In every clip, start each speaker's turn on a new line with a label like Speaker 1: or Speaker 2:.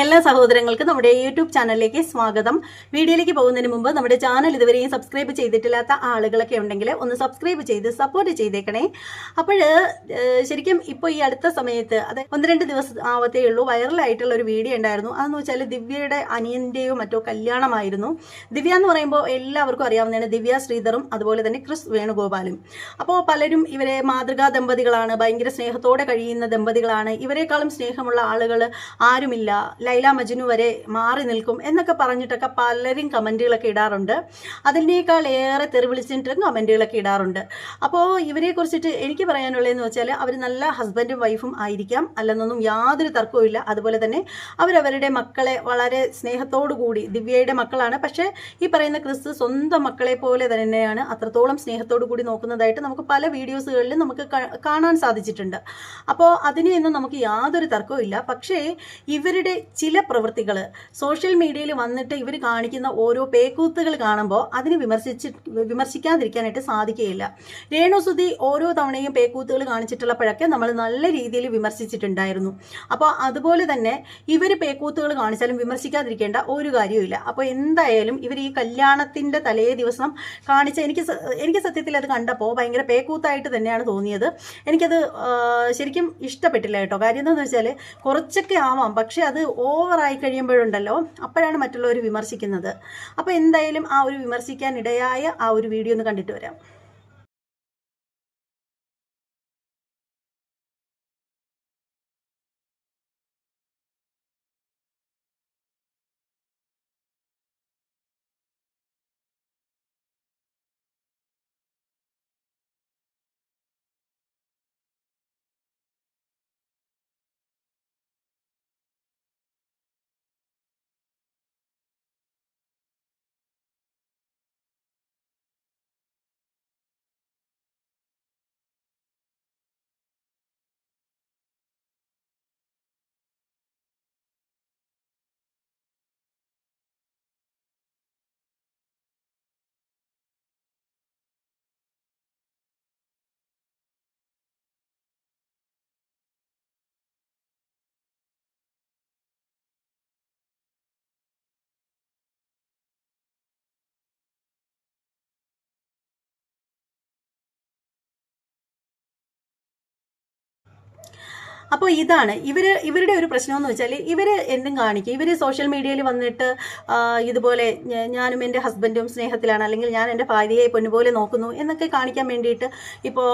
Speaker 1: എല്ലാ സഹോദരങ്ങൾക്കും നമ്മുടെ യൂട്യൂബ് ചാനലിലേക്ക് സ്വാഗതം. വീഡിയോയിലേക്ക് പോകുന്നതിന് മുമ്പ് നമ്മുടെ ചാനൽ ഇതുവരെയും സബ്സ്ക്രൈബ് ചെയ്തിട്ടില്ലാത്ത ആളുകളൊക്കെ ഉണ്ടെങ്കിൽ ഒന്ന് സബ്സ്ക്രൈബ് ചെയ്ത് സപ്പോർട്ട് ചെയ്തേക്കണേ. അപ്പോൾ ശരിക്കും ഇപ്പോൾ ഈ അടുത്ത സമയത്ത് അത് ഒന്ന് രണ്ട് ദിവസം ആവത്തേ ഉള്ളൂ വൈറലായിട്ടുള്ള ഒരു വീഡിയോ ഉണ്ടായിരുന്നു. അതെന്ന് വെച്ചാൽ ദിവ്യയുടെ അനിയന്റെയോ മറ്റോ കല്യാണമായിരുന്നു. ദിവ്യ എന്ന് പറയുമ്പോൾ എല്ലാവർക്കും അറിയാവുന്നതാണ് ദിവ്യ ശ്രീധറും അതുപോലെ തന്നെ ക്രിസ് വേണുഗോപാലും. അപ്പോൾ പലരും ഇവരെ മാതൃകാ ദമ്പതികളാണ് ഭയങ്കര സ്നേഹത്തോടെ കഴിയുന്ന ദമ്പതികളാണ്. ഇവരെക്കാളും സ്നേഹമുള്ള ആളുകൾ ആരുമില്ല. ലൈല മജ്നു വരെ മാറി നിൽക്കും എന്നൊക്കെ പറഞ്ഞിട്ടൊക്കെ പലരും കമന്റുകളൊക്കെ ഇടാറുണ്ട്. അതിനേക്കാൾ ഏറെ തെറിവിളിച്ചിട്ടും കമന്റുകളൊക്കെ ഇടാറുണ്ട്. അപ്പോൾ ഇവരെ കുറിച്ചിട്ട് എനിക്ക് പറയാനുള്ളതെന്ന് വെച്ചാൽ അവർ നല്ല ഹസ്ബൻഡും വൈഫും ആയിരിക്കാം. അല്ലെന്നൊന്നും യാതൊരു തർക്കവുമില്ല അതുപോലെ തന്നെ അവരവരുടെ മക്കളെ വളരെ സ്നേഹത്തോടു കൂടി ദിവ്യയുടെ മക്കളാണ്. പക്ഷേ ഈ പറയുന്ന ക്രിസ്തു സ്വന്തം മക്കളെ പോലെ തന്നെയാണ് അത്രത്തോളം സ്നേഹത്തോടു കൂടി നോക്കുന്നതായിട്ട് നമുക്ക് പല വീഡിയോസുകളിലും നമുക്ക് കാണാൻ സാധിച്ചിട്ടുണ്ട്. അപ്പോൾ അതിനെയൊന്നും നമുക്ക് യാതൊരു തർക്കവും ഇല്ല. പക്ഷേ ഇവരുടെ ചില പ്രവൃത്തികൾ സോഷ്യൽ മീഡിയയിൽ വന്നിട്ട് ഇവർ കാണിക്കുന്ന ഓരോ പേക്കൂത്തുകൾ കാണുമ്പോൾ അതിന് വിമർശിച്ച് വിമർശിക്കാതിരിക്കാനായിട്ട് സാധിക്കുകയില്ല. രേണുസുതി ഓരോ തവണയും പേക്കൂത്തുകൾ കാണിച്ചിട്ടുള്ളപ്പോഴൊക്കെ നമ്മൾ നല്ല രീതിയിൽ വിമർശിച്ചിട്ടുണ്ടായിരുന്നു. അപ്പോൾ അതുപോലെ തന്നെ ഇവർ പേക്കൂത്തുകൾ കാണിച്ചാലും വിമർശിക്കാതിരിക്കേണ്ട ഒരു കാര്യവുമില്ല. അപ്പോൾ എന്തായാലും ഇവർ ഈ കല്യാണത്തിന്റെ തലേ ദിവസം കാണിച്ച എനിക്ക് എനിക്ക് സത്യത്തിൽ അത് കണ്ടപ്പോൾ ഭയങ്കര പേക്കൂത്തായിട്ട് തന്നെയാണ് തോന്നിയത്. എനിക്കത് ശരിക്കും ഇഷ്ടപ്പെട്ടില്ല കേട്ടോ. കാര്യം എന്താണെന്ന് വെച്ചാൽ കുറച്ചൊക്കെ ആവാം. പക്ഷേ അത് ഓവറായി കഴിയുമ്പോഴുണ്ടല്ലോ അപ്പോഴാണ് മറ്റുള്ളവർ വിമർശിക്കുന്നത്. അപ്പോൾ എന്തായാലും ആ ഒരു വിമർശിക്കാൻ ഇടയായ ആ ഒരു വീഡിയോ ഒന്ന് കണ്ടിട്ട് വരാം. അപ്പോൾ ഇതാണ്. ഇവർ ഇവരുടെ ഒരു പ്രശ്നമെന്ന് വെച്ചാൽ ഇവർ എന്തും കാണിക്കും. ഇവർ സോഷ്യൽ മീഡിയയിൽ വന്നിട്ട് ഇതുപോലെ ഞാനും എന്റെ ഹസ്ബൻഡും സ്നേഹത്തിലാണ് അല്ലെങ്കിൽ ഞാൻ എന്റെ ഭാര്യയെ പൊന്നുപോലെ നോക്കുന്നു എന്നൊക്കെ കാണിക്കാൻ വേണ്ടിയിട്ട് ഇപ്പോൾ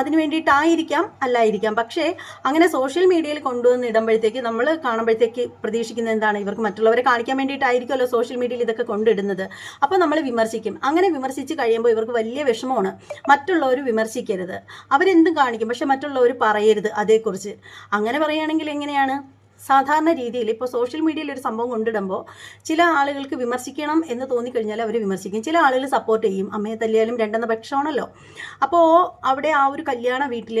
Speaker 1: അതിന് വേണ്ടിയിട്ടായിരിക്കാം അല്ലായിരിക്കാം. പക്ഷേ അങ്ങനെ സോഷ്യൽ മീഡിയയിൽ കൊണ്ടുവന്ന് ഇടുമ്പോഴത്തേക്ക് നമ്മൾ കാണുമ്പോഴത്തേക്ക് പ്രതീക്ഷിക്കുന്നത് എന്താണ്? ഇവർക്ക് മറ്റുള്ളവരെ കാണിക്കാൻ വേണ്ടിയിട്ടായിരിക്കുമല്ലോ സോഷ്യൽ മീഡിയയിൽ ഇതൊക്കെ കൊണ്ടിടുന്നത്. അപ്പോൾ നമ്മൾ വിമർശിക്കും. അങ്ങനെ വിമർശിച്ച് കഴിയുമ്പോൾ ഇവർക്ക് വലിയ വിഷമമാണ് മറ്റുള്ളവർ വിമർശിക്കരുത്. അവരെന്തും കാണിക്കും പക്ഷെ മറ്റുള്ളവർ പറയരുത് അതേക്കുറിച്ച്. അങ്ങനെ പറയുകയാണെങ്കിൽ എങ്ങനെയാണ്? സാധാരണ രീതിയിൽ ഇപ്പോൾ സോഷ്യൽ മീഡിയയിൽ ഒരു സംഭവം കൊണ്ടിടുമ്പോൾ ചില ആളുകൾക്ക് വിമർശിക്കണം എന്ന് തോന്നിക്കഴിഞ്ഞാൽ അവർ വിമർശിക്കും. ചില ആളുകൾ സപ്പോർട്ട് ചെയ്യും. അമ്മയെ തല്ലിയാലും രണ്ടെന്ന പക്ഷമാണല്ലോ. അപ്പോൾ അവിടെ ആ ഒരു കല്യാണ വീട്ടിൽ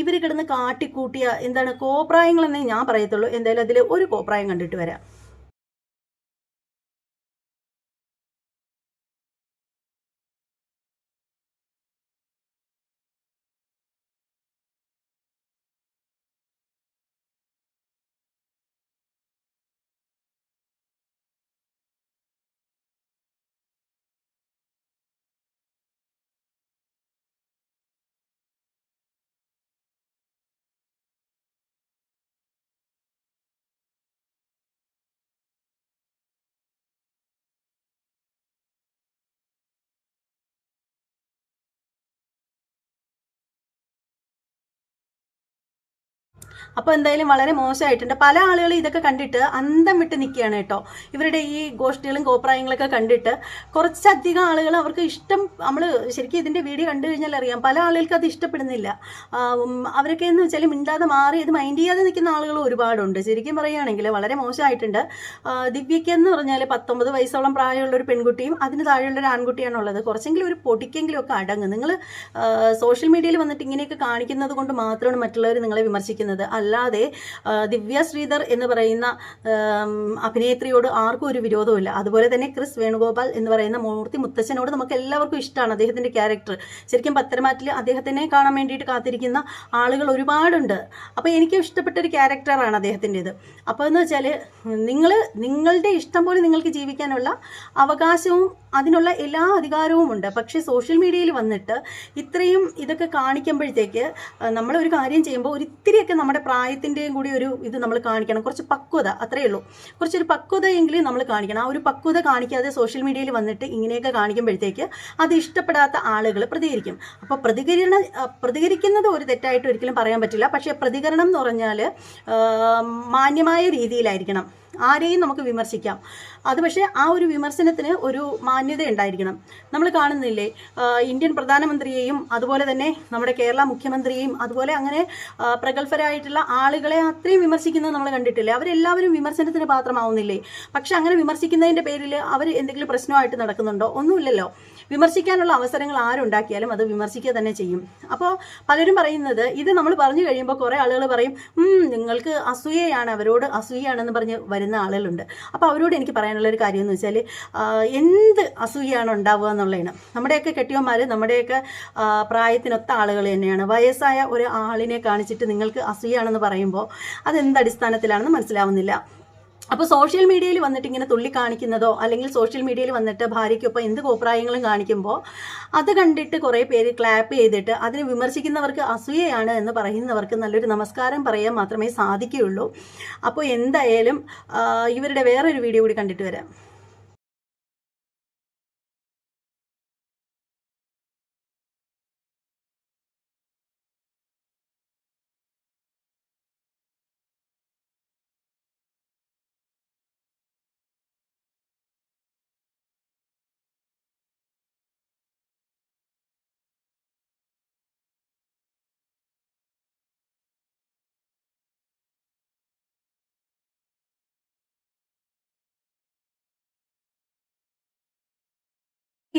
Speaker 1: ഇവർ കിടന്ന് കാട്ടിക്കൂട്ടിയ എന്താണ് കോപ്രായങ്ങളെന്നേ ഞാൻ പറയത്തുള്ളൂ. എന്തായാലും അതിൽ ഒരു കോപ്രായം കണ്ടിട്ട് വരാം. അപ്പോൾ എന്തായാലും വളരെ മോശമായിട്ടുണ്ട് പല ആളുകളും ഇതൊക്കെ കണ്ടിട്ട് അന്തം വിട്ട് നിൽക്കുകയാണ് കേട്ടോ. ഇവരുടെ ഈ ഗോഷ്ഠികളും കോപ്രായങ്ങളൊക്കെ കണ്ടിട്ട് കുറച്ചധികം ആളുകൾ അവർക്ക് ഇഷ്ടം നമ്മൾ ശരിക്കും ഇതിന്റെ വീഡിയോ കണ്ടു കഴിഞ്ഞാൽ അറിയാം. പല ആളുകൾക്ക് അത് ഇഷ്ടപ്പെടുന്നില്ല. അവരൊക്കെ എന്ന് വെച്ചാൽ മിണ്ടാതെ മാറി ഇത് മൈൻഡ് ചെയ്യാതെ നിൽക്കുന്ന ആളുകൾ ഒരുപാടുണ്ട്. ശരിക്കും പറയുകയാണെങ്കിൽ വളരെ മോശമായിട്ടുണ്ട്. ദിവ്യയ്ക്ക് എന്ന് പറഞ്ഞാൽ പത്തൊമ്പത് വയസ്സോളം പ്രായമുള്ള ഒരു പെൺകുട്ടിയും അതിന് താഴെയുള്ള ഒരു ആൺകുട്ടിയാണ് ഉള്ളത് കുറച്ചെങ്കിലും ഒരു പൊടിക്കെങ്കിലും ഒക്കെ അടങ്ങ്. നിങ്ങൾ സോഷ്യൽ മീഡിയയിൽ വന്നിട്ട് ഇങ്ങനെയൊക്കെ കാണിക്കുന്നത് കൊണ്ട് മാത്രമാണ് മറ്റുള്ളവർ നിങ്ങളെ വിമർശിക്കുന്നത്. അല്ലാതെ ദിവ്യ ശ്രീധർ എന്ന് പറയുന്ന അഭിനേത്രിയോട് ആർക്കും ഒരു വിരോധമില്ല അതുപോലെ തന്നെ ക്രിസ് വേണുഗോപാൽ എന്ന് പറയുന്ന മൂർത്തി മുത്തച്ഛനോട് നമുക്ക് എല്ലാവർക്കും ഇഷ്ടമാണ് അദ്ദേഹത്തിന്റെ ക്യാരക്ടർ. ശരിക്കും പത്തരമാറ്റിൽ അദ്ദേഹത്തിനെ കാണാൻ വേണ്ടിയിട്ട് കാത്തിരിക്കുന്ന ആളുകൾ ഒരുപാടുണ്ട്. അപ്പോൾ എനിക്ക് ഇഷ്ടപ്പെട്ട ഒരു ക്യാരക്ടറാണ് അദ്ദേഹത്തിന്റെത് അപ്പോൾ എന്ന് വെച്ചാൽ നിങ്ങൾ നിങ്ങളുടെ ഇഷ്ടം പോലെ നിങ്ങൾക്ക് ജീവിക്കാനുള്ള അവകാശവും അതിനുള്ള എല്ലാ അധികാരവും ഉണ്ട്. പക്ഷേ സോഷ്യൽ മീഡിയയിൽ വന്നിട്ട് ഇത്രയും ഇതൊക്കെ കാണിക്കുമ്പോഴത്തേക്ക് നമ്മളൊരു കാര്യം ചെയ്യുമ്പോൾ ഒരിത്തിരിയൊക്കെ നമ്മുടെ പ്രായത്തിന്റെയും കൂടി ഒരു ഇത് നമ്മൾ കാണിക്കണം. കുറച്ച് പക്വത അത്രയേ ഉള്ളൂ. കുറച്ചൊരു പക്വതയെങ്കിലും നമ്മൾ കാണിക്കണം. ആ ഒരു പക്വത കാണിക്കാതെ സോഷ്യൽ മീഡിയയിൽ വന്നിട്ട് ഇങ്ങനെയൊക്കെ കാണിക്കുമ്പോഴത്തേക്ക് അത് ഇഷ്ടപ്പെടാത്ത ആളുകൾ പ്രതികരിക്കും. അപ്പോൾ പ്രതികരണ പ്രതികരിക്കുന്നത് ഒരു തെറ്റായിട്ട് ഒരിക്കലും പറയാൻ പറ്റില്ല. പക്ഷേ പ്രതികരണം എന്ന് പറഞ്ഞാൽ മാന്യമായ രീതിയിലായിരിക്കണം. ആരെയും നമുക്ക് വിമർശിക്കാം. അത് പക്ഷേ ആ ഒരു വിമർശനത്തിന് ഒരു മാന്യത ഉണ്ടായിരിക്കണം. നമ്മൾ കാണുന്നില്ലേ ഇന്ത്യൻ പ്രധാനമന്ത്രിയെയും അതുപോലെ തന്നെ നമ്മുടെ കേരള മുഖ്യമന്ത്രിയെയും അതുപോലെ അങ്ങനെ പ്രഗത്ഭരായിട്ടുള്ള ആളുകളെ അത്രയും വിമർശിക്കുന്നത് നമ്മൾ കണ്ടിട്ടില്ലേ? അവരെല്ലാവരും വിമർശനത്തിന് പാത്രമാവുന്നില്ലേ? പക്ഷെ അങ്ങനെ വിമർശിക്കുന്നതിന്റെ പേരിൽ അവർ എന്തെങ്കിലും പ്രശ്നമായിട്ട് നടക്കുന്നുണ്ടോ? ഒന്നുമില്ലല്ലോ. വിമർശിക്കാനുള്ള അവസരങ്ങൾ ആരുണ്ടാക്കിയാലും അത് വിമർശിക്കുക തന്നെ ചെയ്യും. അപ്പോൾ പലരും പറയുന്നത് ഇത് നമ്മൾ പറഞ്ഞു കഴിയുമ്പോൾ കുറേ ആളുകൾ പറയും നിങ്ങൾക്ക് അസൂയയാണ് അവരോട് അസൂയയാണെന്ന് പറഞ്ഞ് വരുന്ന ആളുകളുണ്ട്. അപ്പോൾ അവരോട് എനിക്ക് പറയാനുള്ളൊരു കാര്യം എന്ന് വെച്ചാൽ എന്ത് അസൂയാണ് ഉണ്ടാവുക എന്നുള്ളതാണ്. നമ്മുടെയൊക്കെ കെട്ടിയന്മാർ നമ്മുടെയൊക്കെ പ്രായത്തിനൊത്ത ആളുകൾ തന്നെയാണ്. വയസ്സായ ഒരു ആളിനെ കാണിച്ചിട്ട് നിങ്ങൾക്ക് അസൂയാണെന്ന് പറയുമ്പോൾ അതെന്ത് അടിസ്ഥാനത്തിലാണെന്ന് മനസ്സിലാവുന്നില്ല. അപ്പോൾ സോഷ്യൽ മീഡിയയിൽ വന്നിട്ട് ഇങ്ങനെ തുള്ളി കാണിക്കുന്നതോ അല്ലെങ്കിൽ സോഷ്യൽ മീഡിയയിൽ വന്നിട്ട് ഭാര്യയ്ക്കൊപ്പം എന്ത് കോപ്രായങ്ങളും കാണിക്കുമ്പോൾ അത് കണ്ടിട്ട് കുറേ പേര് ക്ലാപ്പ് ചെയ്തിട്ട് അതിനെ വിമർശിക്കുന്നവർക്ക് അസൂയയാണ് എന്ന് പറയുന്നവർക്ക് നല്ലൊരു നമസ്കാരം പറയാൻ മാത്രമേ സാധിക്കുകയുള്ളൂ. അപ്പോൾ എന്തായാലും ഇവരുടെ വേറൊരു വീഡിയോ കൂടി കണ്ടിട്ട് വരാം.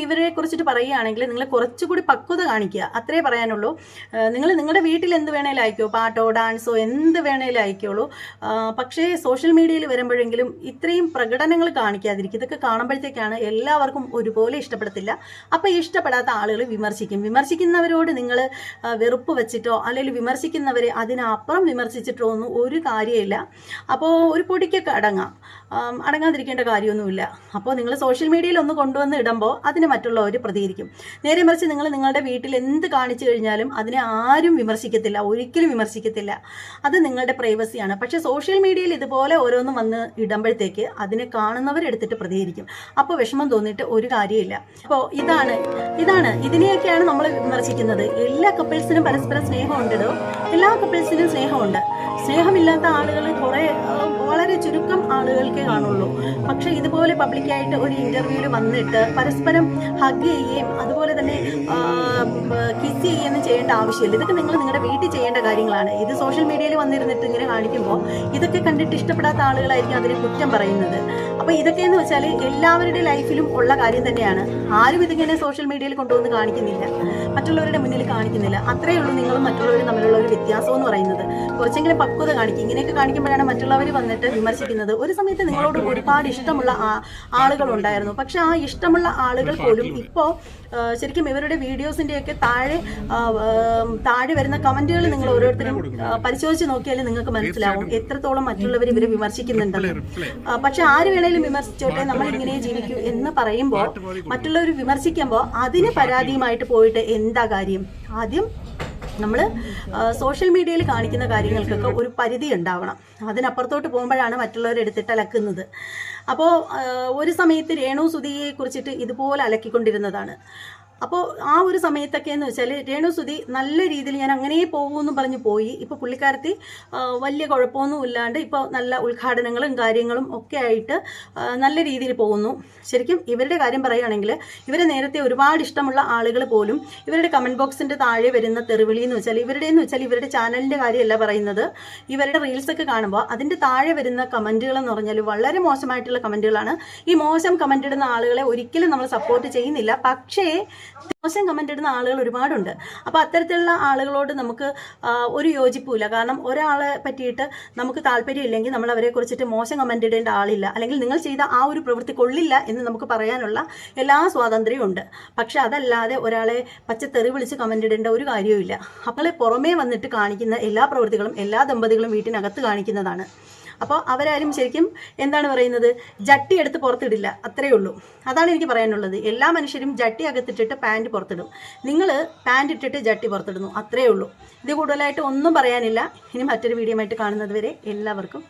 Speaker 1: ഇവരെ കുറിച്ചിട്ട് പറയുകയാണെങ്കിൽ നിങ്ങൾ കുറച്ചുകൂടി പക്വത കാണിക്കുക. അത്രേ പറയാനുള്ളൂ. നിങ്ങൾ നിങ്ങളുടെ വീട്ടിൽ എന്ത് വേണേലും അയക്കോ? പാട്ടോ ഡാൻസോ എന്ത് വേണേലും അയക്കുള്ളൂ പക്ഷേ സോഷ്യൽ മീഡിയയിൽ വരുമ്പോഴെങ്കിലും ഇത്രയും പ്രകടനങ്ങൾ കാണിക്കാതിരിക്കും ഇതൊക്കെ കാണുമ്പോഴത്തേക്കാണ് എല്ലാവർക്കും ഒരുപോലെ ഇഷ്ടപ്പെടത്തില്ല. അപ്പോൾ ഇഷ്ടപ്പെടാത്ത ആളുകൾ വിമർശിക്കും. വിമർശിക്കുന്നവരോട് നിങ്ങൾ വെറുപ്പ് വെച്ചിട്ടോ അല്ലെങ്കിൽ വിമർശിക്കുന്നവരെ അതിനപ്പുറം വിമർശിച്ചിട്ടോ ഒന്നും ഒരു കാര്യമില്ല. അപ്പോൾ ഒരു പൊടിക്കൊക്കെ അടങ്ങാം. അടങ്ങാതിരിക്കേണ്ട കാര്യമൊന്നുമില്ല. അപ്പോൾ നിങ്ങൾ സോഷ്യൽ മീഡിയയിൽ ഒന്ന് കൊണ്ടുവന്ന് ഇടുമ്പോൾ അതിന് മറ്റുള്ളവർ പ്രതികരിക്കും. നേരെ മറിച്ച് നിങ്ങൾ നിങ്ങളുടെ വീട്ടിൽ എന്ത് കാണിച്ചു കഴിഞ്ഞാലും അതിനെ ആരും വിമർശിക്കത്തില്ല ഒരിക്കലും വിമർശിക്കത്തില്ല. അത് നിങ്ങളുടെ പ്രൈവസിയാണ് പക്ഷേ സോഷ്യൽ മീഡിയയിൽ ഇതുപോലെ ഓരോന്നും വന്ന് ഇടുമ്പോഴത്തേക്ക് അതിനെ കാണുന്നവരെടുത്തിട്ട് പ്രതികരിക്കും. അപ്പോൾ വിഷമം തോന്നിയിട്ട് ഒരു കാര്യമില്ല. അപ്പോൾ ഇതാണ് ഇതാണ്. ഇതിനെയൊക്കെയാണ് നമ്മൾ വിമർശിക്കുന്നത്. എല്ലാ കപ്പിൾസിനും പരസ്പരം സ്നേഹമുണ്ടോ എല്ലാ കപ്പിൾസിനും സ്നേഹമുണ്ട്. സ്നേഹമില്ലാത്ത ആളുകൾ കുറേ വളരെ ചുരുക്കം ആളുകൾക്കേ കാണുള്ളൂ. പക്ഷെ ഇതുപോലെ പബ്ലിക്കായിട്ട് ഒരു ഇന്റർവ്യൂവിൽ വന്നിട്ട് പരസ്പരം ഹഗ് ചെയ്യുകയും അതുപോലെ തന്നെ കിസ് ചെയ്യുകയും ചെയ്യേണ്ട ആവശ്യമില്ല. ഇതൊക്കെ നിങ്ങൾ നിങ്ങളുടെ വീട്ടിൽ ചെയ്യേണ്ട കാര്യങ്ങളാണ്. ഇത് സോഷ്യൽ മീഡിയയിൽ വന്നിരുന്നിട്ട് ഇങ്ങനെ കാണിക്കുമ്പോൾ ഇതൊക്കെ കണ്ടിട്ട് ഇഷ്ടപ്പെടാത്ത ആളുകളായിരിക്കും അതിന് കുറ്റം പറയുന്നത്. അപ്പോൾ ഇതൊക്കെ എന്ന് വെച്ചാൽ എല്ലാവരുടെ ലൈഫിലും ഉള്ള കാര്യം തന്നെയാണ്. ആരും ഇതിങ്ങനെ സോഷ്യൽ മീഡിയയിൽ കൊണ്ടുവന്ന് കാണിക്കുന്നില്ല. മറ്റുള്ളവരുടെ മുന്നിൽ കാണിക്കുന്നില്ല. അത്രയേ ഉള്ളൂ നിങ്ങളും മറ്റുള്ളവരും തമ്മിലുള്ള ഒരു വ്യത്യാസം എന്ന് പറയുന്നത്. കുറച്ചെങ്കിലും പക്വത കാണിക്കും ഇങ്ങനെയൊക്കെ കാണിക്കുമ്പോഴാണ് മറ്റുള്ളവർ വന്നിട്ട് വിമർശിക്കുന്നത്. ഒരു സമയത്ത് നിങ്ങളോട് ഒരുപാട് ഇഷ്ടമുള്ള ആ- ആളുകൾ ഉണ്ടായിരുന്നു പക്ഷെ ആ ഇഷ്ടമുള്ള ആളുകൾ പോലും ഇപ്പോൾ ശരിക്കും ഇവരുടെ വീഡിയോസിന്റെയൊക്കെ താഴെ താഴെ വരുന്ന കമന്റുകൾ നിങ്ങൾ ഓരോരുത്തരും പരിശോധിച്ച് നോക്കിയാൽ നിങ്ങൾക്ക് മനസ്സിലാവും. എത്രത്തോളം മറ്റുള്ളവർ ഇവരെ വിമർശിക്കുന്നുണ്ടെന്ന് പക്ഷെ ആര് വേണേലും വിമർശിച്ചോട്ടെ നമ്മൾ ഇങ്ങനെ ജീവിക്കൂ എന്ന് പറയുമ്പോൾ മറ്റുള്ളവർ വിമർശിക്കുമ്പോൾ അതിന് പരാതിയുമായിട്ട് പോയിട്ട് എന്താ കാര്യം? ആദ്യം നമ്മൾ സോഷ്യൽ മീഡിയയിൽ കാണിക്കുന്ന കാര്യങ്ങൾക്കൊക്കെ ഒരു പരിധി ഉണ്ടാവണം. അതിനപ്പുറത്തോട്ട് പോകുമ്പോഴാണ് മറ്റുള്ളവർ എടുത്തിട്ട് അലക്കുന്നത്. അപ്പോൾ ഒരു സമയത്ത് രേണു സുധിയെ കുറിച്ചിട്ട് ഇതുപോലെ അലക്കിക്കൊണ്ടിരുന്നതാണ്. അപ്പോൾ ആ ഒരു സമയത്തൊക്കെ എന്ന് വെച്ചാൽ രേണു സുധി നല്ല രീതിയിൽ ഞാൻ അങ്ങനെ പോകുമെന്ന് പറഞ്ഞ് പോയി. ഇപ്പോൾ പുള്ളിക്കാരത്തി വലിയ കുഴപ്പമൊന്നും ഇല്ലാണ്ട് ഇപ്പോൾ നല്ല ഉദ്ഘാടനങ്ങളും കാര്യങ്ങളും ഒക്കെ ആയിട്ട് നല്ല രീതിയിൽ പോകുന്നു. ശരിക്കും ഇവരുടെ കാര്യം പറയുകയാണെങ്കിൽ ഇവരെ നേരത്തെ ഒരുപാട് ഇഷ്ടമുള്ള ആളുകൾ പോലും ഇവരുടെ കമന്റ് ബോക്സിന്റെ താഴെ വരുന്ന തെറിവിളി എന്ന് വെച്ചാൽ ഇവരുടെ എന്ന് വെച്ചാൽ ഇവരുടെ ചാനലിന്റെ കാര്യമല്ല പറയുന്നത്. ഇവരുടെ റീൽസ് ഒക്കെ കാണുമ്പോൾ അതിന്റെ താഴെ വരുന്ന കമന്റുകൾ എന്ന് പറഞ്ഞാൽ വളരെ മോശമായിട്ടുള്ള കമന്റുകളാണ് ഈ മോശം കമന്റ് ഇടുന്ന ആളുകളെ ഒരിക്കലും നമ്മൾ സപ്പോർട്ട് ചെയ്യുന്നില്ല. പക്ഷേ മോശം കമന്റ് ഇടുന്ന ആളുകൾ ഒരുപാടുണ്ട്. അപ്പോൾ അത്തരത്തിലുള്ള ആളുകളോട് നമുക്ക് ഒരു യോജിപ്പില്ല കാരണം ഒരാളെ പറ്റിയിട്ട് നമുക്ക് താല്പര്യമില്ലെങ്കിൽ നമ്മൾ അവരെ കുറിച്ചിട്ട് മോശം കമന്റ് ഇടേണ്ട ആളില്ല. അല്ലെങ്കിൽ നിങ്ങൾ ചെയ്ത ആ ഒരു പ്രവൃത്തി കൊള്ളില്ല എന്ന് നമുക്ക് പറയാനുള്ള എല്ലാ സ്വാതന്ത്ര്യവും ഉണ്ട്. പക്ഷെ അതല്ലാതെ ഒരാളെ പച്ചത്തെറി വിളിച്ച് കമന്റ് ഇടേണ്ട ഒരു കാര്യവുമില്ല. അപ്പോൾ പുറമേ വന്നിട്ട് കാണിക്കുന്ന എല്ലാ പ്രവൃത്തികളും എല്ലാ ദമ്പതികളും വീട്ടിനകത്ത് കാണിക്കുന്നതാണ്. അപ്പോൾ അവരാരും ശരിക്കും എന്താണ് പറയുന്നത്? ജട്ടി എടുത്ത് പുറത്തിടില്ല. അത്രയേ ഉള്ളൂ. അതാണ് എനിക്ക് പറയാനുള്ളത്. എല്ലാ മനുഷ്യരും ജട്ടി അകത്തിട്ടിട്ട് പാന്റ് പുറത്തിടും. നിങ്ങൾ പാന്റ് ഇട്ടിട്ട് ജട്ടി പുറത്തിടുന്നു. അത്രയേ ഉള്ളൂ. ഇത് കൂടുതലായിട്ട് ഒന്നും പറയാനില്ല. ഇനി മറ്റൊരു വീഡിയോ ആയിട്ട് കാണുന്നത് വരെ എല്ലാവർക്കും